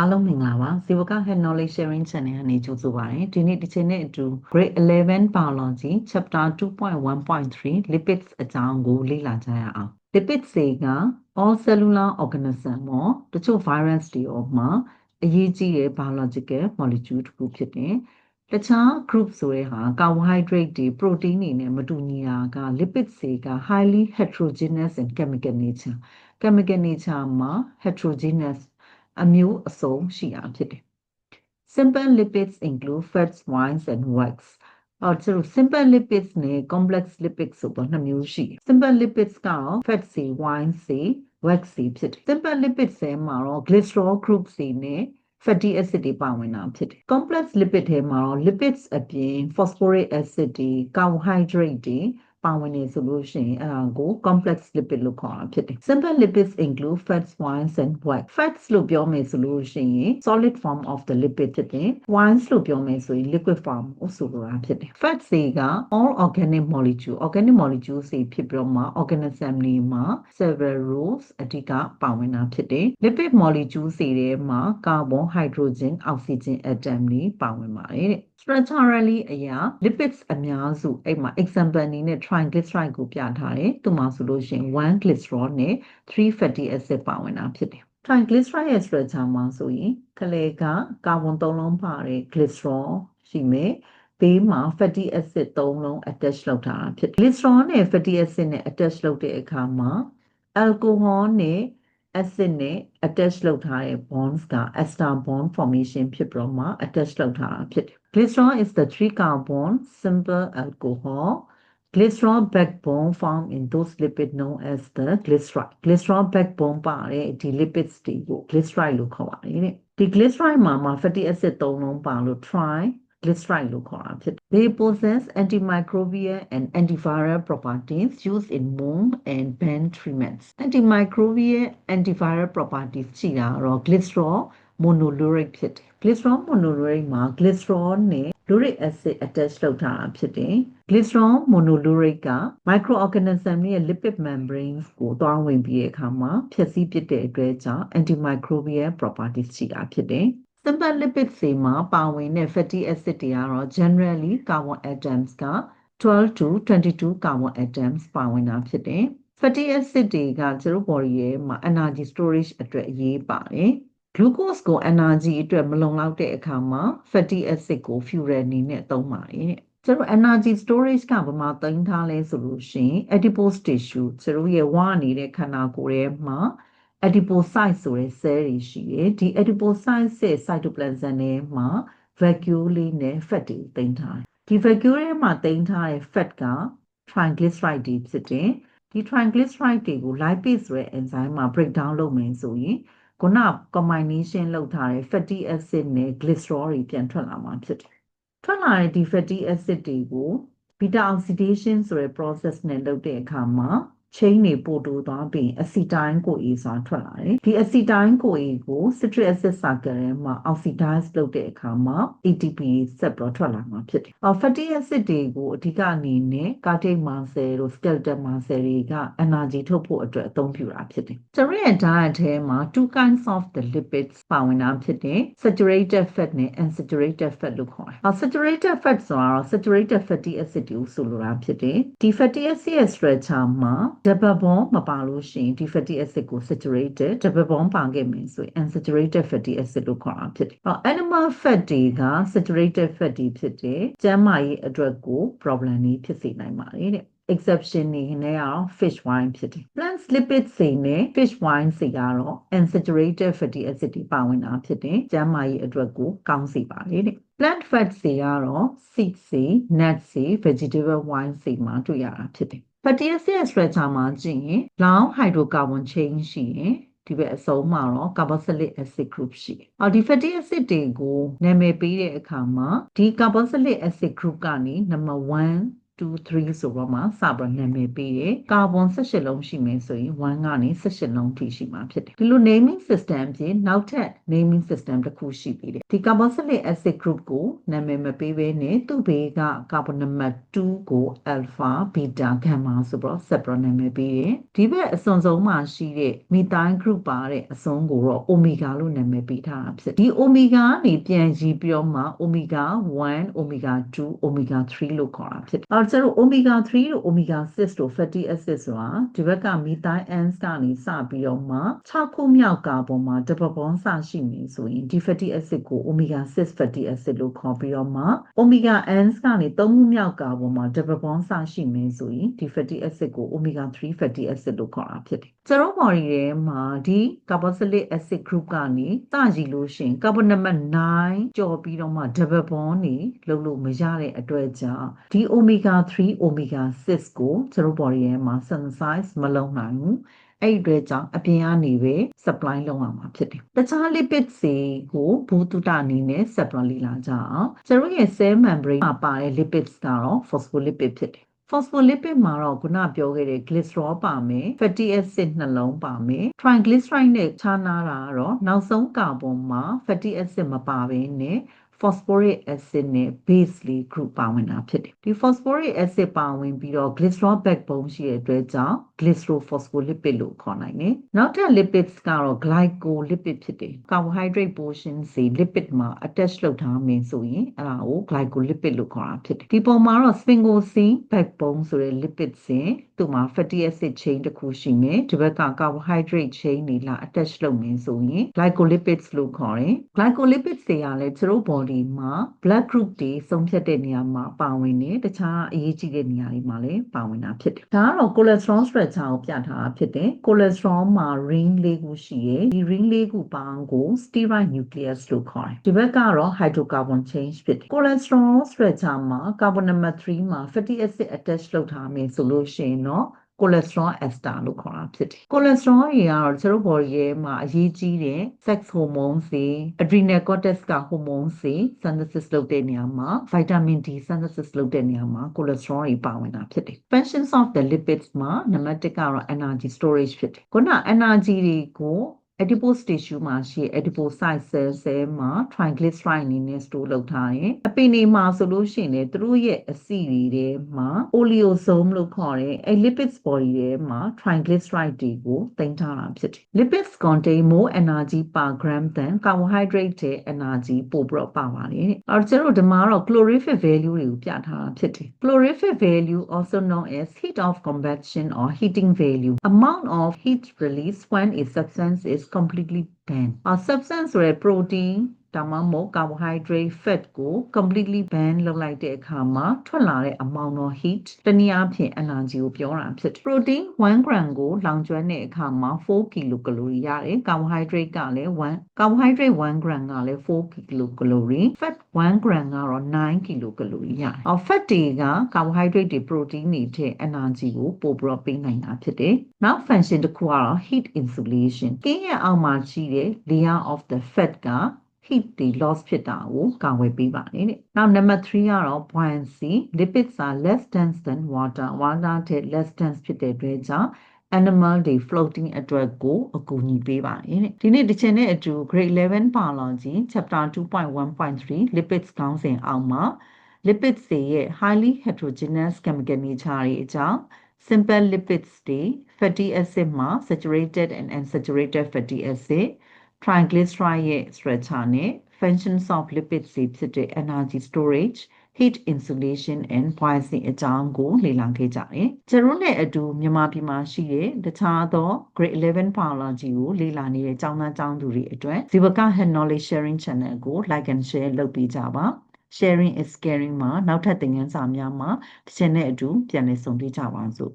အားလုံးမင်္ဂလာပါဇီဝက Head Knowledge Sharing Channel ကနေကြိုဆိုပါရစေဒီနေ့ဒီချိန်နဲ့အတူ Grade 11 Biology Chapter 2.1.3 Lipids အကြောင်းကိုလေ့လာကြရအောင် Lipids တွေက all cellular organism မှာတချို့ virus တွေရောမှာအရေးကြီးတဲ့ biological molecule တစ်ခုဖြစ်တယ်တခြား group ဆိုတဲ့ဟာ carbohydrate တွေ protein တွေနဲ့မတူညီတာက lipids တွေက highly heterogeneous in chemical nature chemical nature မှာ heterogeneous အမျိုးအစုံရှိတာဖြစ်တယ် simple lipids include fats wines and wax အော်ကျတော့ simple lipids နဲ့ complex lipids ဆိုတော့နှစ်မျိုးရှိတယ် simple lipids ကတော့ fats တွေ wines တွေ wax တွေဖြစ်တယ် simple lipids ထဲမှာတော့ glycerol group တွေနဲ့ fatty acid တွေပါဝင်တာဖြစ်တယ် complex lipid ထဲမှာတော့ lipids အပြင် phosphoric acid တွေ carbohydrate တွေ ပါဝင်နေဆိုလို့ရှိရင်အဲ့ဒါကို complex lipid လို့ခေါ်တာဖြစ်တယ် simple lipids include fats wines and wax fats လို့ပြောမယ်ဆိုလို့ရှိရင် solid form of the lipid ဖြစ်တယ် wines လို့ပြောမယ်ဆိုရင် liquid form ကိုဆိုလိုတာဖြစ်တယ် fats တွေက all organic molecule organic molecule တွေဖြစ်ပြီးတော့မှ organism တွေမှာ several roles အဓိကပါဝင်တာဖြစ်တယ် lipid molecule တွေထဲမှာ carbon hydrogen oxygen atom တွေပါဝင်ပါတယ်တဲ့ structurally အရာ lipids အများစုအဲ့မှာ example အနေနဲ့ triglyceride ကိုပြထားတယ်။သူမှဆိုလို့ရှိရင်1 glycerol နဲ့3 fatty acid ပါဝင်တာဖြစ်တယ်။ triglyceride ရဲ့ structure မှာဆိုရင်ခလေကကာဗွန်၃လုံးပါတဲ့ glycerol ရှိမယ်။ဘေးမှာ fatty acid ၃လုံး attach လုပ်ထားတာဖြစ်တယ်။ glycerol နဲ့ fatty acid နဲ့ attach လုပ်တဲ့အခါမှာ alcohol နဲ့ acid နဲ့ attach လုပ်ထားတဲ့ bonds က ester bond formation ဖြစ်ပြီးတော့မှ attach လုပ်ထားတာဖြစ်တယ် glycerol is the three carbon simple alcohol glycerol backbone found in those lipids known as the glyceride glycerol backbone ပါတဲ့ဒီ lipids တွေကို glyceride လို့ခေါ်ပါတယ်တဲ့ဒီ glyceride မှာမှာ fatty acid ၃လုံးပါလို့ tri glyceride လို့ခေါ်တာဖြစ်တယ် They possess antimicrobial and antiviral properties used in wound and burn treatments antimicrobial antiviral properties ရှိတာတော့ glycerol monoluric ဖြစ်တယ် glycerol monoluric မှာ glycerol နဲ့ luric acid attach လုပ်ထားတာဖြစ်တယ် glycerol monoluric က microorganism ရဲ့ lipid membranes ကိုတွားဝင်ပြီးတဲ့အခါမှာဖျက်ဆီးပစ်တဲ့အတွက်ကြောင့် antimicrobial properties ရှိတာဖြစ်တယ် simple lipids တွေမှာပါဝင်တဲ့ fatty acid တွေကတော့ generally carbon atoms က12 to 22 carbon atoms ပါဝင်တာဖြစ်တယ် fatty acid တွေကကျတို့ body ရဲ့မှာ energy storage အတွက်အရေးပါတယ် glucose ကို energy အတွက်မလုံလောက်တဲ့အခါမှာ fatty acid ကို fuel အနေနဲ့သုံးပါတယ်တဲ့ကျတို့ energy storage ကဘာမှသိမ်းထားလဲဆိုလို့ရှိရင် adipose tissue ကျတို့ရဲ့ဝါနေတဲ့ခန္ဓာကိုယ်ထဲမှာ adipocyte ဆိုတဲ့ cell တွေရှိတယ်ဒီ adipocyte ရဲ့ cytoplasm ထဲမှာ vacuole လေးနဲ့ fat တွေသိမ်းထားတယ်ဒီ vacuole ထဲမှာသိမ်းထားတဲ့ fat က triglyceride တွေဖြစ်တယ်ဒီ triglyceride တွေကို lipase ဆိုတဲ့ enzyme မှာ break down လုပ်မယ်ဆိုရင် ခုန combination လုပ်ထားတဲ့ fatty acid နဲ့ glycerol တွေပြန်ထွက်လာမှာဖြစ်တယ်ထွက်လာတဲ့ဒီ fatty acid တွေကို beta oxidation ဆိုတဲ့ process နဲ့လုပ်တဲ့အခါမှာ chain တွေပို့တိုးသွားပြီး acetyl CoA ဆိုတာထွက်လာတယ်ဒီ acetyl CoA ကို citric acid cycle ထဲမှာ oxidize လုပ်တဲ့အခါမှာ ATP ဆက်ပြီးထွက်လာမှာဖြစ်တယ်။ fatty acid တွေကိုအဓိကအနေနဲ့ cardiac muscle တို့ skeletal muscle တွေက energy ထုတ်ဖို့အတွက်အသုံးပြုတာဖြစ်တယ်။ကျရရဲ့ diet ထဲမှာ two kinds of the lipids ပါဝင်တာဖြစ်တယ်။ saturated fat နဲ့ unsaturated fat လို့ခေါ်တယ်။ saturated fat ဆိုတာတော့ saturated fatty acid ကိုဆိုလိုတာဖြစ်တယ်။ဒီ fatty acid ရဲ့ structure မှာ double bond မပါလို့ရှိရင်ဒီ fatty acid ကို saturated double bond ပါခဲ့မယ်ဆိုရင် unsaturated fatty acid လို့ခေါ်တာဖြစ်တယ်။အော် animal fat တွေက saturated fat တွေဖြစ်တယ်။ကျန်းမာရေးအတွက်ကို problem တွေဖြစ်စေနိုင်ပါတယ်တဲ့။ exception နေနဲ့ကတော့ fish wine ဖြစ်တယ် plant lipids တွေနဲ့ fish wine တွေကတော့ unsaturated fatty acid တွေပါဝင်တာဖြစ်တယ်ကျန်းမာရေးအတွက်ကိုကောင်းစေပါတယ်တဲ့ plant fat တွေကတော့ seeds တွေ nuts တွေ vegetable wine တွေမှာတွေ့ရတာဖြစ်တယ် fatty acid structure မှာကြည့်ရင် long hydrocarbon chain ရှိရင်ဒီဘက်အဆုံးမှာတော့ carboxylic acid group ရှိတယ်။အော်ဒီ fatty acid တွေကိုနာမည်ပေးတဲ့အခါမှာဒီ carboxylic acid group ကနေ number 1 2 3ဆိုတော့မှစပြီးနာမည်ပေးတယ်ကာဗွန်18လုံးရှိမယ်ဆိုရင်1ကနေ18လုံးထိရှိမှာဖြစ်တယ်ဒီလို naming system အပြင်နောက်ထပ် naming system တစ်ခုရှိပြီးတယ်ဒီ carboxylic acid group ကိုနာမည်မပေးဘဲနဲ့သူ့ဘေးက carbon number 2ကို alpha beta gamma ဆိုတော့ဆက်ပြီးနာမည်ပေးတယ်ဒီဘက်အစွန်ဆုံးမှာရှိတဲ့ methyl group ပါတဲ့အစွန်ကိုတော့ omega လို့နာမည်ပေးထားတာဖြစ်ဒီ omega ကနေပြန်ကြည့်ပြီးတော့မှ omega 1 omega 2 omega 3လို့ခေါ်တာဖြစ်တယ်ကျတော့ omega 3တို့ omega 6တို့ fatty acid ဆိုတာဒီဘက်က methyl ends ကနေစပြီးတော့မှ6ခုမြောက်ကာပေါ်မှာ double bond စရှိနေဆိုရင်ဒီ fatty acid ကို omega 6 fatty acid လို့ခေါ်ပြီးတော့မှ omega ends ကနေ3ခုမြောက်ကာပေါ်မှာ double bond စရှိနေဆိုရင်ဒီ fatty acid ကို omega 3 fatty acid လို့ခေါ်တာဖြစ်တယ်ကျတော့ body ထဲမှာဒီ carboxylic acid group ကနေစကြည့်လို့ရှိရင် carbon number 9ကြော်ပြီးတော့မှ double bond နေလုံးလို့မရတဲ့အတွက်ကြောင့်ဒီ omega 3 omega 6ကိုကျွန်တော် body ထဲမှာ synthesize မလုပ်နိုင်ဘူးအဲ့ဒီအတွက်ကြောင့်အပြင်ကနေပဲ supply လုပ်ရမှာဖြစ်တယ်။တခြား lipid တွေကိုဘူတုတအနေနဲ့ supply လေ့လာကြအောင်။ကျွန်တော်ရဲ့ cell membrane မှာပါတဲ့ lipids ကတော့ phospholipid ဖြစ်တယ်။ phospholipid မှာတော့ခုနပြောခဲ့တဲ့ glycerol ပါမယ် fatty acid နှလုံးပါမယ် triglyceride နဲ့ခြားနာတာကတော့နောက်ဆုံးကာဗွန်မှာ fatty acid မပါဘဲနဲ့ phosphoric acid နဲ့ base လေး group ပါဝင်တာဖြစ်တယ်ဒီ phosphoric acid ပါဝင်ပြီးတော့ glycerol backbone ရှိတဲ့အတွက်ကြောင့် glycerophospholipid လို့ခေါ်နိုင်တယ်နောက်ထပ် lipids ကတော့ glycolipid ဖြစ်တယ် carbohydrate portion စီ lipid မှာ attach လုပ်ထားမယ်ဆိုရင်အဲ့ဒါကို glycolipid လို့ခေါ်တာဖြစ်တယ်ဒီပုံမှာတော့ sphingosine backbone ဆိုတဲ့ lipid စဉ်သူ့မှာ fatty acid chain တစ်ခုရှိမယ်ဒီဘက်က carbohydrate chain တွေလာ attach လုပ်မယ်ဆိုရင် glycolipids လို့ခေါ်တယ် glycolipids တွေကလည်းသူတို့ body မှာ blood group တွေဆုံးဖြတ်တဲ့နေရာမှာပါဝင်တယ်တခြားအရေးကြီးတဲ့နေရာတွေမှာလည်းပါဝင်တာဖြစ်တယ်ဒါကတော့ cholesterol structure ကိုပြထားတာဖြစ်တယ် cholesterol မှာ ring လေးခုရှိရယ်ဒီ ring လေးခုပေါင်းကို steroid nucleus လို့ခေါ်တယ်ဒီဘက်ကတော့ hydrocarbon chain ဖြစ်တယ် cholesterol structure မှာ carbon number 3မှာ fatty acid attach လုပ်ထားမယ်ဆိုလို့ရှိရင်တော့ cholesterol ester လို့ခေါ်တာဖြစ်တယ်။ cholesterol တွေကတော့ကျွန်တော် body ရဲ့မှာအရေးကြီးတဲ့ sex hormone တွေ adrenal cortex က hormone တွေ synthesis လုပ်တဲ့နေရာမှာ vitamin D synthesis လုပ်တဲ့နေရာမှာ cholesterol တွေပါဝင်တာဖြစ်တယ်။ functions of the lipids မှာနံပါတ်1ကတော့ energy storage ဖြစ်တယ်။ခုန energy တွေကို adipose tissue မှာရှိ adipocyte cell cell မှာ triglyceride အနေနဲ့ store လုပ်ထားတယ်။အပင်တွေမှာဆိုလို့ရှိရင်လည်းသူတို့ရဲ့အဆီတွေထဲမှာ oleosome လို့ခေါ်တဲ့အဲ lipids body ထဲမှာ triglyceride တွေကိုတင်ထားတာဖြစ်တယ်။ lipids contain more energy per gram than carbohydrate တဲ့ energy ပိုပြီးတော့ပါပါတယ်။အဲ့တော့ကျွန်တော်ဒီမှာတော့ calorific value တွေကိုပြထားတာဖြစ်တယ်။ calorific value also known as heat of convection or heating value amount of heat released when a substance is completely banned အ substance ဆိုရယ် protein ဒါမှမဟုတ် carbohydrate fat ကို completely ban လုပ်လိုက်တဲ့အခါမှာထွက်လာတဲ့ amount of heat တနည်းအားဖြင့် energy ကိုပြောတာဖြစ်တယ် protein 1 gram ကိုလောင်ကျွမ်းတဲ့အခါမှာ4 kilocalorie ရတယ် carbohydrate ကလည်း1 carbohydrate 1 gram ကလည်း4 kilocalorie fat 1 gram ကတော့9 kilocalorie ရတယ်အော် fat တွေက carbohydrate တွေ protein တွေထက် energy ကိုပိုပြီးတော့ပေးနိုင်တာဖြစ်တယ်နောက် function တစ်ခုကတော့ heat insulation ကင်းရဲ့အောက်မှာရှိတဲ့ layer of the fat က heat တွေ loss ဖြစ်တာကိုကာကွယ်ပေးပါတယ်တဲ့။နောက် number 3ကတော့ buoyancy lipids are less dense than water water ထက် less dense ဖြစ်တဲ့အတွက်ကြောင့် animal တွေ floating အတွက်ကိုအကူအညီပေးပါတယ်တဲ့ဒီနေ့ဒီချိန်နဲ့အတူ grade 11 biology chapter 2.1.3 lipids ခေါင်းစဉ်အောက်မှာ lipids တွေရဲ့ highly heterogeneous chemical nature တွေအကြောင်း simple lipids တွေ fatty acid မှာ saturated and unsaturated fatty acid triglyceride ရဲ့ structure နဲ့ functions of lipids တွေဖြစ်တဲ့ energy storage heat insulation and buoyancy အကြောင်းကိုလေ့လာခဲ့ကြတယ်။ကျွန်တော်နဲ့အတူမြန်မာပြည်မှာရှိတဲ့တခြားသော grade 11 biology ကိုလေ့လာနေတဲ့ကျောင်းသားကျောင်းသူတွေအတွက် Zivaka Head Knowledge Sharing Channel ကို like and share လုပ်ပေးကြပါ။ sharing is caring မှာနောက်ထပ်သင်ခန်းစာများမှာတစ်ချက်နဲ့အတူပြန်လည်ဆုံတွေ့ကြပါစို့